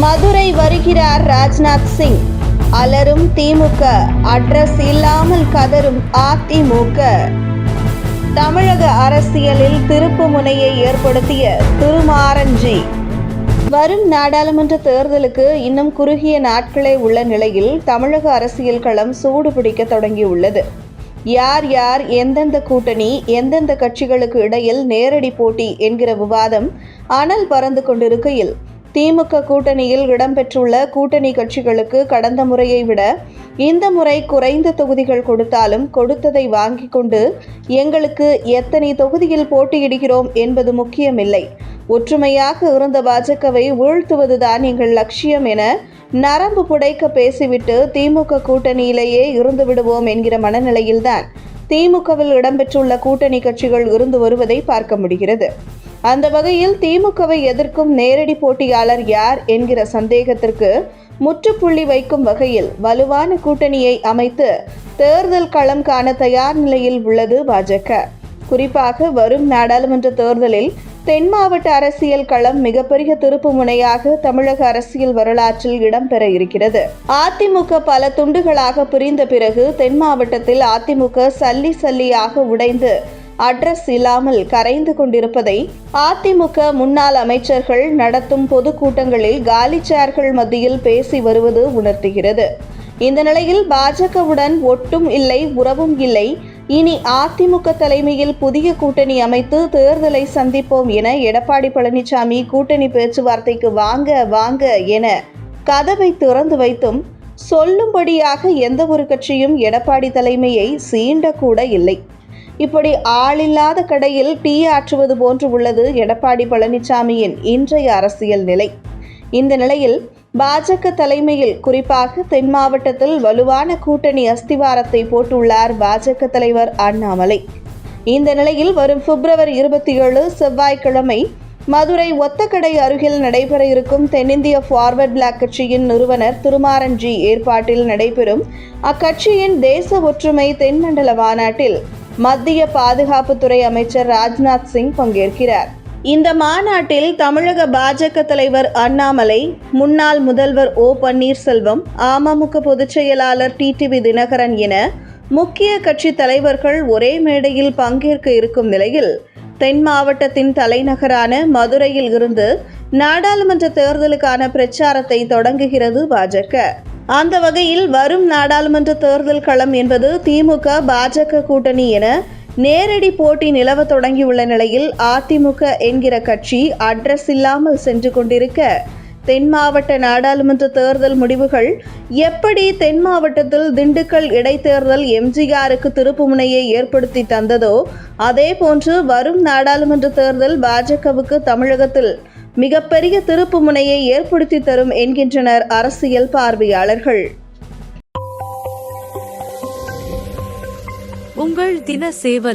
மதுரை வருகிறார் ராஜ்நாத் சிங். அலரும் திமுக அட்ரஸ் இல்லாமல் கதரும் அதிமுக தமிழக அரசியலில் திருப்பு முனையை ஏற்படுத்திய திருமாரஞ்சி. வரும் நாடாளுமன்ற தேர்தலுக்கு இன்னும் குறுகிய நாட்களே உள்ள நிலையில் தமிழக அரசியல் களம் சூடு பிடிக்க தொடங்கியுள்ளது. யார் யார் எந்தெந்த கூட்டணி எந்தெந்த கட்சிகளுக்கு இடையில் நேரடி போட்டி என்கிற விவாதம் அனல் பறந்து கொண்டிருக்கையில் திமுக கூட்டணியில் இடம்பெற்றுள்ள கூட்டணி கட்சிகளுக்கு கடந்த முறையை விட இந்த முறை குறைந்த தொகுதிகள் கொடுத்தாலும் கொடுத்ததை வாங்கிக் கொண்டு எங்களுக்கு எத்தனை தொகுதியில் போட்டியிடுகிறோம் என்பது முக்கியமில்லை. ஒற்றுமையாக இருந்த பாஜகவை வீழ்த்துவதுதான் எங்கள் லட்சியம் என நரம்பு புடைக்க பேசிவிட்டு திமுக கூட்டணியிலேயே இருந்து விடுவோம் என்கிற மனநிலையில்தான் திமுகவில் இடம்பெற்றுள்ள கூட்டணி கட்சிகள் இருந்து வருவதை பார்க்க முடிகிறது. அந்த வகையில் திமுகவை எதிர்க்கும் நேரடி போட்டியாளர் யார் என்கிற சந்தேகத்திற்கு முற்றுப்புள்ளி வைக்கும் வகையில் வலுவான கூட்டணியை அமைத்து தேர்தல் களம் காண தயார் நிலையில் உள்ளது பாஜக. குறிப்பாக வரும் நாடாளுமன்ற தேர்தலில் தென் மாவட்ட அரசியல் களம் மிகப்பெரிய திருப்பு முனையாக தமிழக அரசியல் வரலாற்றில் இடம்பெற இருக்கிறது. அதிமுக பல துண்டுகளாக பிரிந்த பிறகு தென் மாவட்டத்தில் அதிமுக சல்லி சல்லியாக உடைந்து அட்ரஸ் இல்லாமல் கரைந்து கொண்டிருப்பதை அதிமுக முன்னாள் அமைச்சர்கள் நடத்தும் பொதுக்கூட்டங்களில் காலி சேர்கள் மத்தியில் பேசி வருவது உணர்த்துகிறது. இந்த நிலையில் பாஜகவுடன் ஒட்டும் இல்லை உறவும் இல்லை. இனி அதிமுக தலைமையில் புதிய கூட்டணி அமைத்து தேர்தலை சந்திப்போம் என எடப்பாடி பழனிசாமி கூட்டணி பேச்சுவார்த்தைக்கு வாங்க வாங்க என கதவை திறந்து வைத்தும் சொல்லும்படியாக எந்த ஒரு கட்சியும் எடப்பாடி தலைமையை சீண்டக்கூட இல்லை. இப்படி ஆளில்லாத கடையில் டீ ஆற்றுவது போன்று உள்ளது எடப்பாடி பழனிசாமியின் இன்றைய அரசியல் நிலை. இந்த நிலையில் பாஜக தலைமையில் குறிப்பாக தென் மாவட்டத்தில் வலுவான கூட்டணி அஸ்திவாரத்தை போட்டுள்ளார் பாஜக தலைவர் அண்ணாமலை. இந்த நிலையில் வரும் பிப்ரவரி இருபத்தி ஏழு செவ்வாய்க்கிழமை மதுரை ஒத்தக்கடை அருகில் நடைபெற இருக்கும் தென்னிந்திய ஃபார்வர்ட் பிளாக் கட்சியின் நிறுவனர் திருமாரன்ஜி ஏற்பாட்டில் நடைபெறும் அக்கட்சியின் தேச ஒற்றுமை தென்மண்டல மாநாட்டில் மத்திய பாதுகாப்புத்துறை அமைச்சர் ராஜ்நாத் சிங் பங்கேற்கிறார். இந்த மாநாட்டில் தமிழக பாஜக தலைவர் அண்ணாமலை முன்னாள் முதல்வர் ஓ பன்னீர்செல்வம் அமமுக பொதுச் செயலாளர் டிடிவி தினகரன் என முக்கிய கட்சி தலைவர்கள் ஒரே மேடையில் பங்கேற்க இருக்கும் நிலையில் தென் மாவட்டத்தின் தலைநகரான மதுரையில் இருந்து நாடாளுமன்ற தேர்தலுக்கான பிரச்சாரத்தை தொடங்குகிறது பாஜக. அந்த வகையில் வரும் நாடாளுமன்ற தேர்தல் களம் என்பது திமுக பாஜக கூட்டணி என நேரடி போட்டி நிலவ தொடங்கியுள்ள நிலையில் அதிமுக என்கிற கட்சி அட்ரஸ் இல்லாமல் சென்று கொண்டிருக்க தென் மாவட்ட நாடாளுமன்ற தேர்தல் முடிவுகள் எப்படி தென் மாவட்டத்தில் திண்டுக்கல் இடைத்தேர்தல் எம்ஜிஆருக்கு திருப்புமுனையை ஏற்படுத்தி தந்ததோ அதே போன்று வரும் நாடாளுமன்ற தேர்தல் பாஜகவுக்கு தமிழகத்தில் மிகப்பெரிய திருப்பு முனையை ஏற்படுத்தி தரும் என்கின்றனர் அரசியல் பார்வையாளர்கள். உங்கள் தின சேவல்.